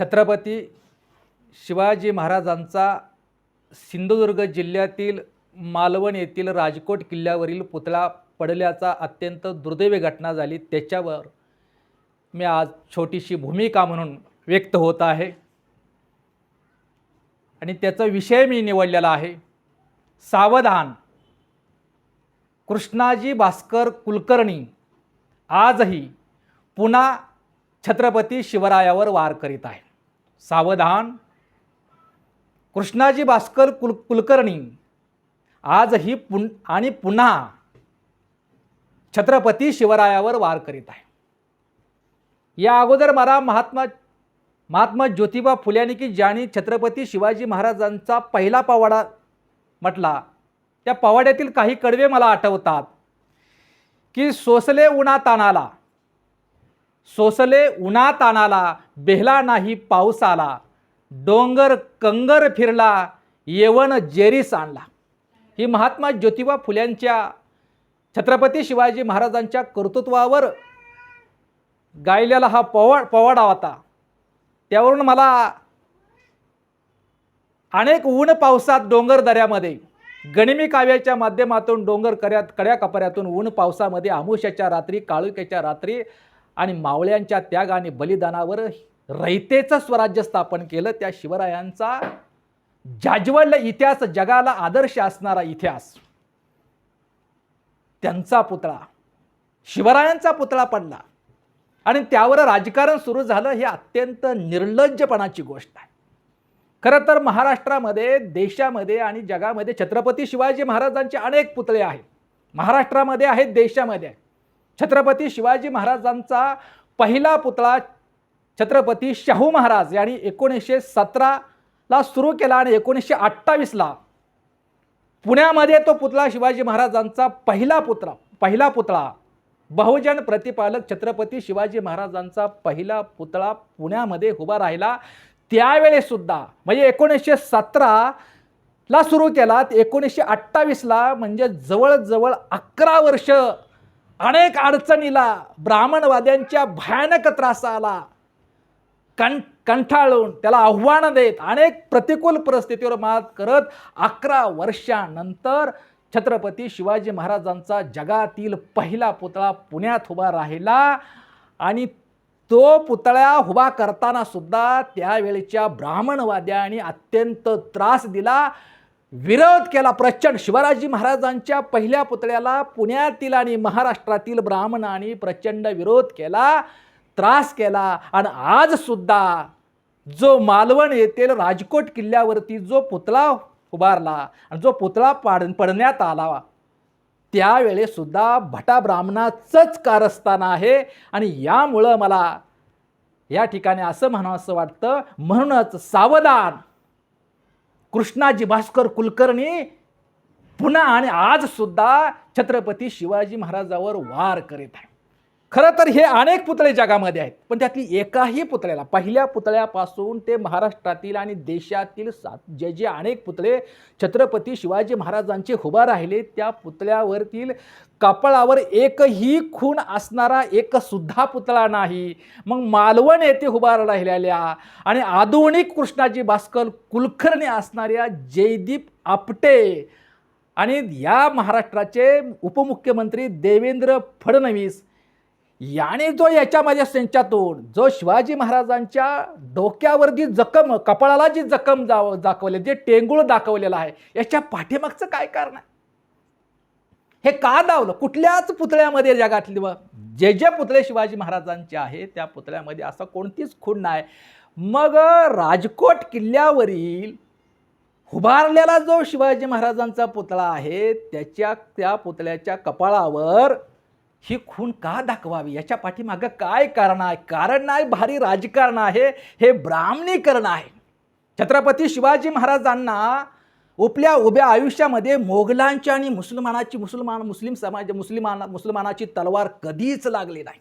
छत्रपती शिवाजी महाराजांचा सिंधुदुर्ग जिल्ह्यातील मालवण येथील राजकोट किल्ल्यावरील पुतळा पडल्याचा अत्यंत दुर्दैवी घटना झाली. त्याच्यावर मी आज छोटीशी भूमिका म्हणून व्यक्त होत आहे. आणि त्याचा विषय मी निवडलेला आहे. सावधान. कृष्णाजी भास्कर कुलकर्णी आजही पुन्हा छत्रपती शिवरायावर वार करीत आहे सावधान. कृष्णाजी भास्कर कुल कुलकर्णी. आजही पुन आणि पुन्हा छत्रपती शिवरायावर वार करीत आहे. या अगोदर मला महात्मा महात्मा ज्योतिबा फुल्यानी की ज्यांनी छत्रपती शिवाजी महाराजांचा पहिला पवाडा म्हटला त्या पवाड्यातील काही कडवे मला आठवतात की सोसले उन्हा तानाला सोसले उन्हा तानाला बेहला नाही पाऊस आला डोंगर कंगर फिरला येवण जेरीस आणला. ही महात्मा ज्योतिबा फुल्यांच्या छत्रपती शिवाजी महाराजांच्या कर्तृत्वावर गायलेला हा पवा पवाडा होता. त्यावरून मला अनेक ऊन पावसात डोंगर दऱ्यामध्ये गणिमी काव्याच्या माध्यमातून डोंगर कऱ्यात कड्या कपऱ्यातून ऊन पावसामध्ये आमुष्याच्या रात्री काळुक्याच्या रात्री आणि मावळ्यांच्या त्याग आणि बलिदानावर रयतेचं स्वराज्य स्थापन केलं. त्या शिवरायांचा जाज्वल्य इतिहास जगाला आदर्श असणारा इतिहास. त्यांचा पुतळा शिवरायांचा पुतळा पडला. आणि त्यावर राजकारण सुरू झालं हे अत्यंत निर्लज्जपणाची गोष्ट आहे. खरं तर महाराष्ट्रामध्ये देशामध्ये आणि जगामध्ये छत्रपती शिवाजी महाराजांचे अनेक पुतळे आहेत. महाराष्ट्रामध्ये आहेत देशामध्ये आहेत. छत्रपती शिवाजी महाराजांचा पहिला पुतळा छत्रपती शाहू महाराज यांनी एकोणीसशे सतराला सुरू केला आणि एकोणीसशे अठ्ठावीसला पुण्यामध्ये तो पुतळा शिवाजी महाराजांचा पहिला पुतळा पहिला पुतळा बहुजन प्रतिपालक छत्रपती शिवाजी महाराजांचा पहिला पुतळा पुण्यामध्ये उभा राहिला. त्यावेळेसुद्धा म्हणजे एकोणीसशे सतराला सुरू केला एकोणीसशे अठ्ठावीसला म्हणजे जवळजवळ अकरा वर्ष अनेक अडचणीला ब्राह्मणवाद्यांच्या भयानक त्रासाला कं कंठाळून त्याला आव्हानं देत अनेक प्रतिकूल परिस्थितीवर मात करत अकरा वर्षानंतर छत्रपती शिवाजी महाराजांचा जगातील पहिला पुतळा पुण्यात उभा राहिला आणि तो पुतळ्या उभा करताना सुद्धा त्यावेळेच्या ब्राह्मणवाद्यांनी अत्यंत त्रास दिला. विरोध केला. प्रचंड शिवाजी महाराजांच्या पहिल्या पुतळ्याला पुण्यातील आणि महाराष्ट्रातील ब्राह्मणांनी प्रचंड विरोध केला त्रास केला. आणि आजसुद्धा जो मालवण येथील राजकोट किल्ल्यावरती जो पुतळा उभारला आणि जो पुतळा पाड पडण्यात आला त्यावेळेसुद्धा भटा ब्राह्मणाचंच कारस्थान आहे. आणि यामुळं मला या ठिकाणी असं म्हणावं असं वाटतं. म्हणूनच सावधान कृष्णाजी भास्कर कुलकर्णी पुन्हा आणि आज सुद्धा छत्रपती शिवाजी महाराजावर वार करीत आहे खरं तर हे अनेक पुतळे जगामध्ये आहेत पण त्यातली एकाही पुतळ्याला पहिल्या पुतळ्यापासून ते महाराष्ट्रातील आणि देशातील सात जे जे अनेक पुतळे छत्रपती शिवाजी महाराजांचे उभा राहिले त्या पुतळ्यावरतील कपाळावर एकही खून असणारा एकसुद्धा पुतळा नाही. मग मालवण येथे उभा राहिलेल्या आणि आधुनिक कृष्णाजी भास्कर कुलकर्णी असणाऱ्या जयदीप आपटे आणि या महाराष्ट्राचे उपमुख्यमंत्री देवेंद्र फडणवीस याने जो याच्यामध्ये संचातून जो शिवाजी महाराजांच्या डोक्यावर जी जखम कपाळाला जी जखम जाव दाखवले जे टेंगुळ दाखवलेलं आहे याच्या पाठीमागचं काय कारण आहे? हे का दावलं? कुठल्याच पुतळ्यामध्ये जगातली व- जे जे पुतळे शिवाजी महाराजांचे आहे त्या पुतळ्यामध्ये असं कोणतीच खूण नाही. मग राजकोट किल्ल्यावरील उभारलेला जो शिवाजी महाराजांचा पुतळा आहे त्याच्या त्या पुतळ्याच्या कपाळावर ही खून का दाखवावी? याच्या पाठीमागं काय कारण आहे? कारण नाही भारी राजकारण आहे. हे ब्राह्मणीकरण आहे. छत्रपती शिवाजी महाराजांना उपल्या उभ्या आयुष्यामध्ये मोगलांची आणि मुसलमानाची मुसलमान मुस्लिम समाज मुस्लिमाना मुसलमानाची तलवार कधीच लागली नाही.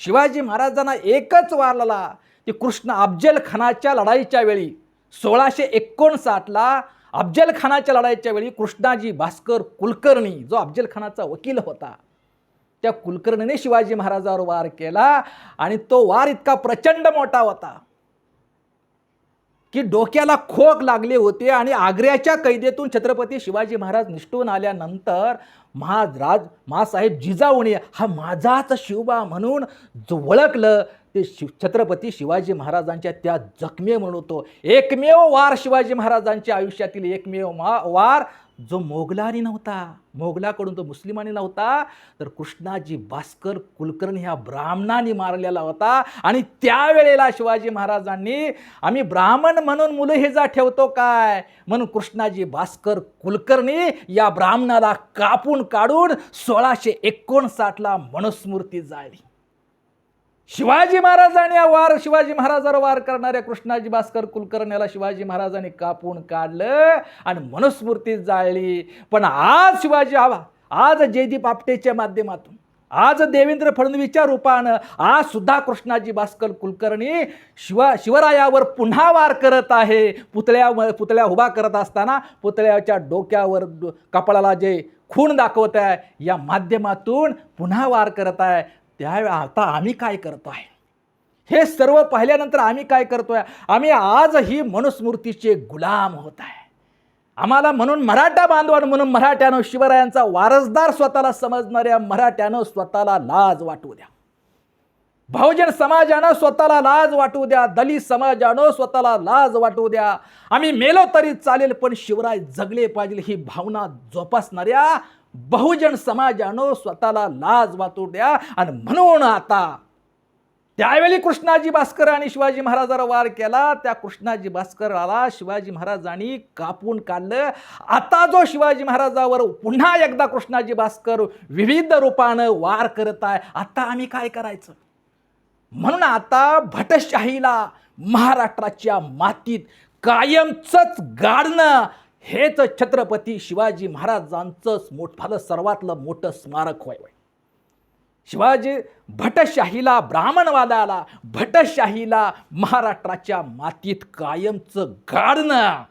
शिवाजी महाराजांना एकच वारला की कृष्ण अफजल खानाच्या लढाईच्या वेळी सोळाशे एकोणसाठला अफजल खानाच्या लढाईच्या वेळी कृष्णाजी भास्कर कुलकर्णी जो अफजल खानाचा वकील होता त्या कुलकर्णीने शिवाजी महाराजावर वार केला आणि तो वार इतका प्रचंड मोठा होता की डोक्याला खोक लागले होते आणि आग्र्याच्या कैदेतून छत्रपती शिवाजी महाराज निष्ठून आल्यानंतर महाराज महासाहेब जिजाऊणे हा माझाच शिवबा म्हणून जो ओळखलं ते शिव छत्रपती शिवाजी महाराजांच्या त्या जखमे म्हणतो एकमेव वार शिवाजी महाराजांच्या आयुष्यातील एकमेव मा वार जो मोगलानी नव्हता मोगलाकडून तो मुस्लिमानी नव्हता तर कृष्णाजी भास्कर कुलकर्णी ह्या ब्राह्मणाने मारलेला होता. आणि त्यावेळेला शिवाजी महाराजांनी आम्ही ब्राह्मण म्हणून मुलं हे जा ठेवतो काय? म्हणून कृष्णाजी भास्कर कुलकर्णी या ब्राह्मणाला कापून काढून सोळाशे एकोणसाठला मनुस्मृती जाळली. शिवाजी महाराजांनी वार शिवाजी महाराजावर वार करणाऱ्या कृष्णाजी भास्कर कुलकर्ण्याला शिवाजी महाराजांनी कापून काढलं आणि मनुस्मृती जाळली. पण आज शिवाजी आवा आज जयदीप आपटेच्या माध्यमातून आज देवेंद्र फडणवीसच्या रूपानं आज सुद्धा कृष्णाजी भास्कर कुलकर्णी शिवा शिवरायावर पुन्हा वार करत आहे. पुतळ्या पुतळ्या उभा करत असताना पुतळ्याच्या डोक्यावर कपाळाला जे खूण दाखवत आहे या माध्यमातून पुन्हा वार करत आहे. त्या आता आम्ही काय करतो आहे? हे सर्व पाहिल्यानंतर आम्ही काय करतो आहे आम्ही आजही मनुस्मृतीचे गुलाम होत आहे. आम्हाला म्हणून मराठा बांधवान म्हणून मराठ्यानं शिवरायांचा वारसदार स्वतःला समजणाऱ्या मराठ्यानं स्वतःला लाज वाटू द्या. बहुजन समाजानं स्वतःला लाज वाटू द्या. दलित समाजानं स्वतःला लाज वाटू द्या. आम्ही मेलो तरी चालेल पण शिवराय जगले पाहिजे ही भावना जोपासणाऱ्या बहुजन समाजानं स्वतःला लाज वाटू द्या आणि म्हणून आता त्यावेळी कृष्णाजी भास्कर आणि शिवाजी महाराजाला वार केला. त्या कृष्णाजी भास्कराला शिवाजी महाराजांनी कापून काढलं. आता जो शिवाजी महाराजावर पुन्हा एकदा कृष्णाजी भास्कर विविध रूपानं वार करत आहे आता आम्ही काय करायचं? म्हणून आता भटशाहीला महाराष्ट्राच्या मातीत कायमचंच गाडणं हेच छत्रपती शिवाजी महाराजांचं मोठं सर्वातलं मोठं स्मारक होय होय. शिवाजी भटशाहीला ब्राह्मणवादाला भटशाहीला महाराष्ट्राच्या मातीत कायमचं गाडणं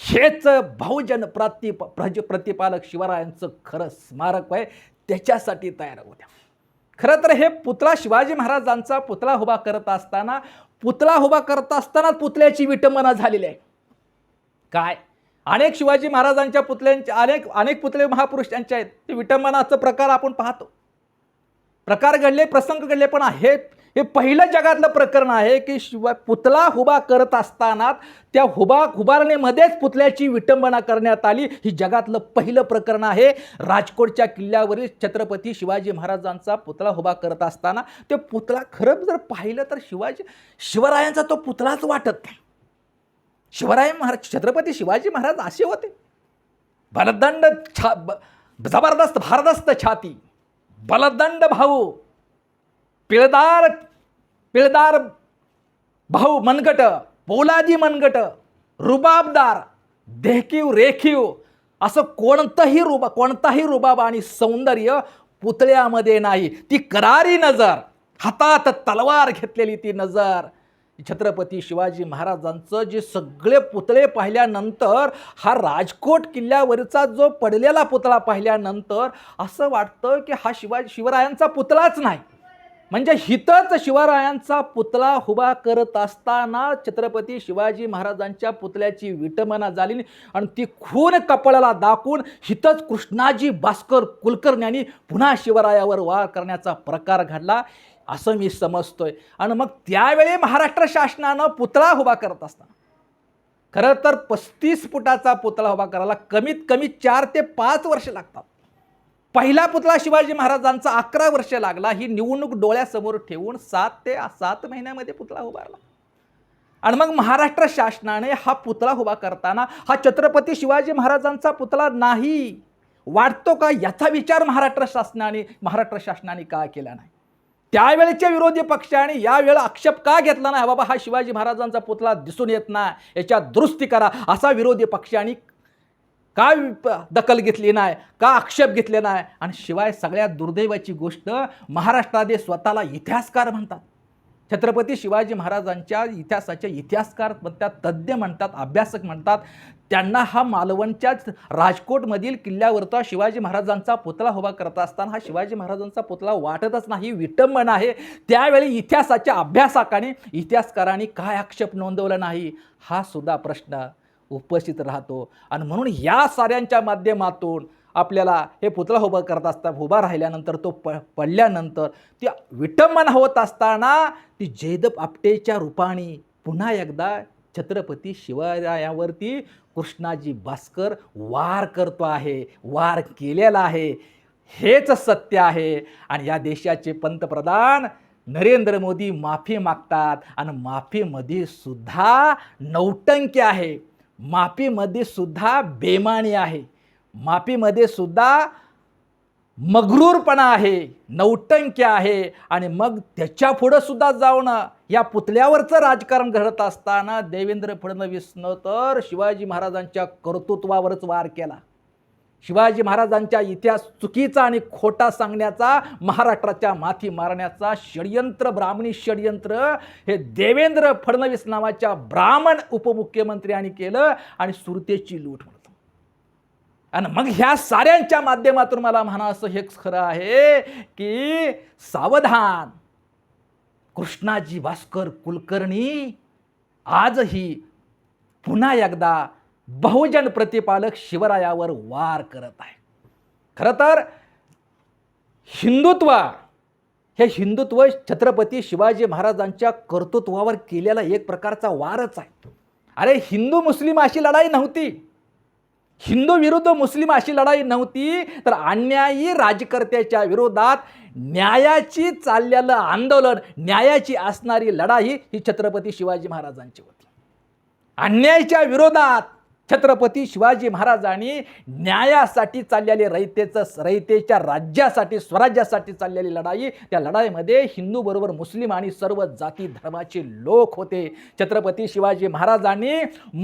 हेच बहुजन प्रति प्रज प्रतिपालक शिवरायांचं खरं स्मारक आहे त्याच्यासाठी तयार होत्या. खरं तर हे पुतळा शिवाजी महाराजांचा पुतळा उभा करत असताना पुतळा उभा करत असताना पुतळ्याची विटंबना झालेली आहे. काय? अनेक शिवाजी महाराजांच्या पुतळ्यांच्या अनेक अनेक पुतळे महापुरुष त्यांचे आहेत. ते विटंबनाचं प्रकार आपण पाहतो. प्रकार घडले प्रसंग घडले पण हे हे पहिलं जगातलं प्रकरण आहे की शिवा पुतळा हुबा करत असताना त्या हुबा हुबारणेमध्येच पुतळ्याची विटंबना करण्यात आली. ही जगातलं पहिलं प्रकरण आहे. राजकोटच्या किल्ल्यावरील छत्रपती शिवाजी महाराजांचा पुतळा हुबा करत असताना ते पुतळा खरंच जर पाहिलं तर शिवाजी शिवरायांचा तो पुतळाच वाटत नाही. शिवराय महाराज छत्रपती शिवाजी महाराज असे होते. बलदंड छा ब- जबरदस्त भारदस्त छाती. बलदंड भाऊ. पिळदार पिळदार भाऊ मनगट पोलादी मनगट रुबाबदार देखीव रेखीव असं कोणतंही रुबा कोणताही रुबाब आणि सौंदर्य पुतळ्यामध्ये नाही. ती करारी नजर हातात तलवार घेतलेली ती नजर छत्रपती शिवाजी महाराजांचं जे सगळे पुतळे पाहिल्यानंतर हा राजकोट किल्ल्यावरचा जो पडलेला पुतळा पाहिल्यानंतर असं वाटतं की हा शिवाजी शिवरायांचा पुतळाच नाही. म्हणजे हितच शिवरायांचा पुतळा उभा करत असताना छत्रपती शिवाजी महाराजांच्या पुतळ्याची विटंबना झाली आणि ती खून कपाळाला दाखवून हितच कृष्णाजी भास्कर कुलकर्ण्यांनी पुन्हा शिवरायावर वार करण्याचा प्रकार घडला. असं मी समजतोय. आणि मग त्यावेळी महाराष्ट्र शासनानं पुतळा उभा करत असताना खरं तर पस्तीस फुटाचा पुतळा उभा करायला कमीत कमी चार ते पाच वर्ष लागतात. पहिला पुतळा शिवाजी महाराजांचा अकरा वर्ष लागला. ही निवडणूक डोळ्यासमोर ठेवून सात ते सात महिन्यामध्ये पुतळा उभारला. आणि मग महाराष्ट्र शासनाने हा पुतळा उभा करताना हा छत्रपती शिवाजी महाराजांचा पुतळा नाही. वाटतो का? याचा विचार महाराष्ट्र शासनाने महाराष्ट्र शासनाने का केला नाही? त्यावेळेच्या विरोधी पक्षाने यावेळेला आक्षेप का घेतला नाही? बाबा हा शिवाजी महाराजांचा पुतळा दिसून येत नाही. याच्या दुरुस्ती करा. असा विरोधी पक्षाने का विप- दखल घेतली नाही? का आक्षेप घेतले नाही? आणि शिवाय सगळ्यात दुर्दैवाची गोष्ट महाराष्ट्रामध्ये स्वतःला इतिहासकार म्हणतात. छत्रपती शिवाजी महाराजांच्या इतिहासाचे इतिहासकार म्हणतात तज्ज्ञ म्हणतात अभ्यासक म्हणतात त्यांना हा मालवणच्याच राजकोटमधील किल्ल्यावरचा शिवाजी महाराजांचा पुतळा उभा करत असताना हा शिवाजी महाराजांचा पुतळा वाटतच नाही विटंबन आहे. त्यावेळी इतिहासाच्या अभ्यासकाने इतिहासकारांनी काय आक्षेप नोंदवला नाही? हा सुद्धा प्रश्न उपस्थित राहतो. आणि म्हणून या साऱ्यांच्या माध्यमातून आपल्याला हे पुतळा उभा करत असता उभा राहिल्यानंतर तो प पडल्यानंतर ती विटंबना होत असताना ती जयदप आपटेच्या रूपाने पुन्हा एकदा छत्रपती शिवरायावरती कृष्णाजी भास्कर वार करतो आहे वार केलेला आहे. हेच सत्य आहे. आणि या देशाचे पंतप्रधान नरेंद्र मोदी माफी मागतात आणि माफीमध्ये सुद्धा नौटंकी आहे. माफीमध्ये सुद्धा बेमानी आहे. माफीमध्ये सुद्धा मगरूरपणा आहे नौटंकी आहे आणि मग त्याच्या पुढं सुद्धा जाऊन या पुतल्यावरचं राजकारण घडत असताना देवेंद्र फडणवीसनं तर शिवाजी महाराजांच्या कर्तृत्वावरच वार केला. शिवाजी महाराजांच्या इतिहास चुकीचा आणि खोटा सांगण्याचा महाराष्ट्राच्या माथी मारण्याचा षडयंत्र ब्राह्मणी षडयंत्र हे देवेंद्र फडणवीस नावाच्या ब्राह्मण उपमुख्यमंत्र्यांनी केलं आणि सुरतेची लूट आणि मग ह्या साऱ्यांच्या माध्यमातून मला म्हणा असं हेच खरं आहे की सावधान. कृष्णाजी भास्कर कुलकर्णी आजही पुन्हा एकदा बहुजन प्रतिपालक शिवरायावर वार करत आहे. खरं तर हिंदुत्व हे हिंदुत्व छत्रपती शिवाजी महाराजांच्या कर्तृत्वावर केलेला एक प्रकारचा वारच आहे. अरे हिंदू मुस्लिम अशी लढाई नव्हती. हिंदू विरुद्ध मुस्लिम अशी लढाई नव्हती तर अन्यायी राजकर्त्याच्या विरोधात न्यायाची चाललेलं आंदोलन न्यायाची असणारी लढाई ही छत्रपती शिवाजी महाराजांची होती. अन्यायाच्या विरोधात छत्रपती शिवाजी महाराजांनी न्यायासाठी चाललेले रयतेचं रयतेच्या राज्यासाठी स्वराज्यासाठी चाललेली लढाई त्या लढाईमध्ये हिंदू बरोबर मुस्लिम आणि सर्व जाती धर्माचे लोक होते. छत्रपती शिवाजी महाराजांनी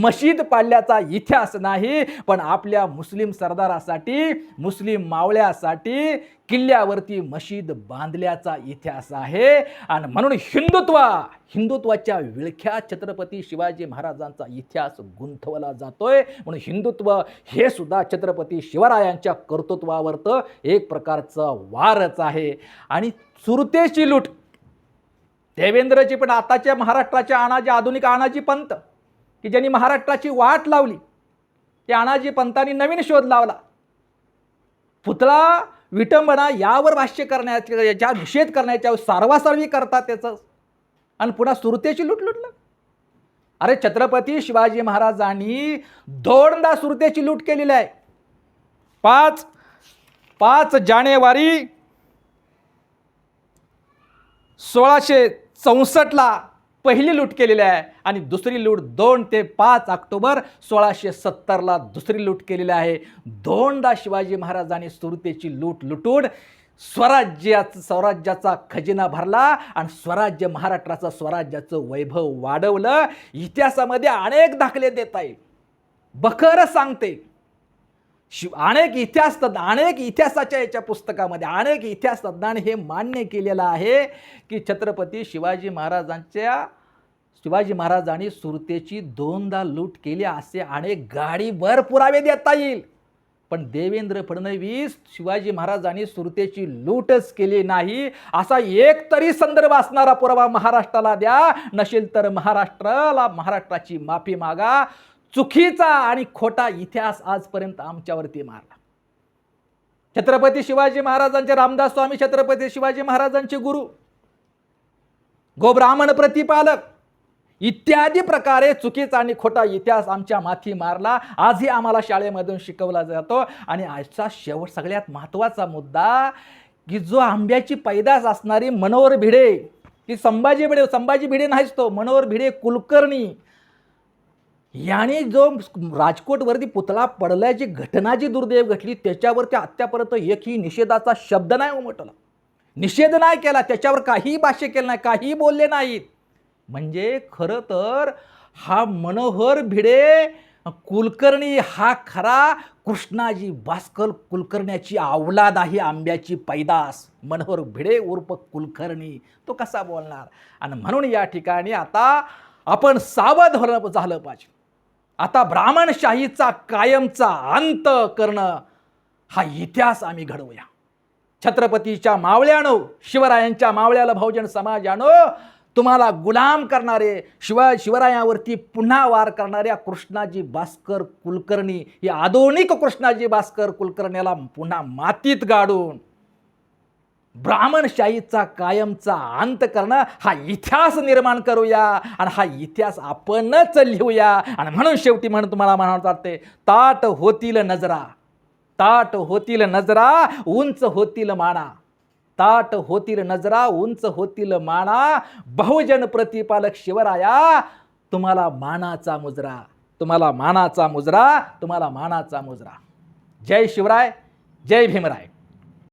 मशीद पाडल्याचा इतिहास नाही पण आपल्या मुस्लिम सरदारासाठी मुस्लिम मावळ्यासाठी किल्ल्यावरती मशीद बांधल्याचा इतिहास आहे. आणि म्हणून हिंदुत्व हिंदुत्वाच्या विळख्या छत्रपती शिवाजी महाराजांचा इतिहास गुंतवला जातोय. म्हणून हिंदुत्व हे सुद्धा छत्रपती शिवरायांच्या कर्तृत्वावरतं एक प्रकारचं वारच आहे. आणि चुरतेची लूट देवेंद्रजी पण आताच्या महाराष्ट्राच्या आणाजी आधुनिक आणाजी पंत की ज्यांनी महाराष्ट्राची वाट लावली त्या आणाजी पंतांनी नवीन शोध लावला. पुतळा विटंबना यावर भाष्य करण्याच्या याच्या निषेध करण्याच्या सारवासारवी करतात त्याचं. आणि पुन्हा सुरतेची लूट लुटलं. अरे छत्रपती शिवाजी महाराजांनी दोनदा सुरतेची लूट केलेली आहे. पाच पाच जानेवारी सोळाशे चौसष्टला पहिली लूट केलेली आहे आणि दुसरी लूट दोन ते पाच ऑक्टोबर सोळाशे सत्तरला दुसरी लूट केलेली आहे. दोनदा शिवाजी महाराजांनी सुरतेची लूट लुटून स्वराज्याचं स्वराज्याचा खजिना भरला आणि स्वराज्य महाराष्ट्राचं स्वराज्याचं वैभव वाढवलं. इतिहासामध्ये अनेक दाखले देता येईल बखर सांगते. शिव अनेक इतिहास तज्ञ अनेक इतिहासाच्या याच्या पुस्तकामध्ये अनेक इतिहास तज्ञांनी हे मान्य केलेलं आहे की छत्रपती शिवाजी महाराजांच्या शिवाजी महाराजांनी सुरतेची दोनदा लूट केली असे अनेक गाडीभर पुरावे देता येईल. पण देवेंद्र फडणवीस शिवाजी महाराजांनी सुरतेची लूटच केली नाही. असा एक तरी संदर्भ असणारा पुरावा महाराष्ट्राला द्या. नसेल तर महाराष्ट्राला महाराष्ट्राची माफी मागा. चुकीचा आणि खोटा इतिहास आजपर्यंत आमच्यावरती मारला. छत्रपती शिवाजी महाराजांचे रामदास स्वामी छत्रपती शिवाजी महाराजांचे गुरु गोब्राह्मण प्रतिपालक इत्यादी प्रकारे चुकीचा आणि खोटा इतिहास आमच्या माथी मारला. आजही आम्हाला शाळेमधून शिकवला जातो. आणि आजचा शेवट सगळ्यात महत्त्वाचा मुद्दा की जो आंब्याची पैदास असणारी मनोहर भिडे की संभाजी भिडे संभाजी भिडे नाहीच तो मनोहर भिडे कुलकर्णी याने जो राजकोटवरती पुतळा पडल्याची घटना जी दुर्दैव घडली त्याच्यावरती आत्तापर्यंत एकही निषेधाचा शब्द नाही उमटला. निषेध नाही केला त्याच्यावर काहीही भाष्य केलं नाही काहीही बोलले नाहीत. म्हणजे खरं तर हा मनोहर भिडे कुलकर्णी हा खरा कृष्णाजी भास्कर कुलकर्ण्याची आवलाद आहे आंब्याची पैदास. मनोहर भिडे उर्फ कुलकर्णी तो कसा बोलणार? आणि म्हणून या ठिकाणी आता आपण सावध होणं झालं पाहिजे. आता ब्राह्मणशाहीचा कायमचा अंत करणं हा इतिहास आम्ही घडवूया. छत्रपतीच्या मावळ्यानो शिवरायांच्या मावळ्याला बहुजन समाजानो तुम्हाला गुलाम करणारे शिवा शिवरायावरती पुन्हा वार करणाऱ्या कृष्णाजी भास्कर कुलकर्णी या आधुनिक कृष्णाजी भास्कर कुलकर्ण्याला पुन्हा मातीत गाडून ब्राह्मणशाहीचा कायमचा अंत करणं हा इतिहास निर्माण करूया आणि हा इतिहास आपणच लिहूया. आणि म्हणून शेवटी म्हणून तुम्हाला म्हणावं वाटते ताट होतील नजरा ताट होतील नजरा उंच होतील माना ताट होतील नजरा उंच होतील माना बहुजन प्रतिपालक शिवराया तुम्हाला मानाचा मुजरा तुम्हाला मानाचा मुजरा तुम्हाला मानाचा मुजरा. जय शिवराय जय भीमराय.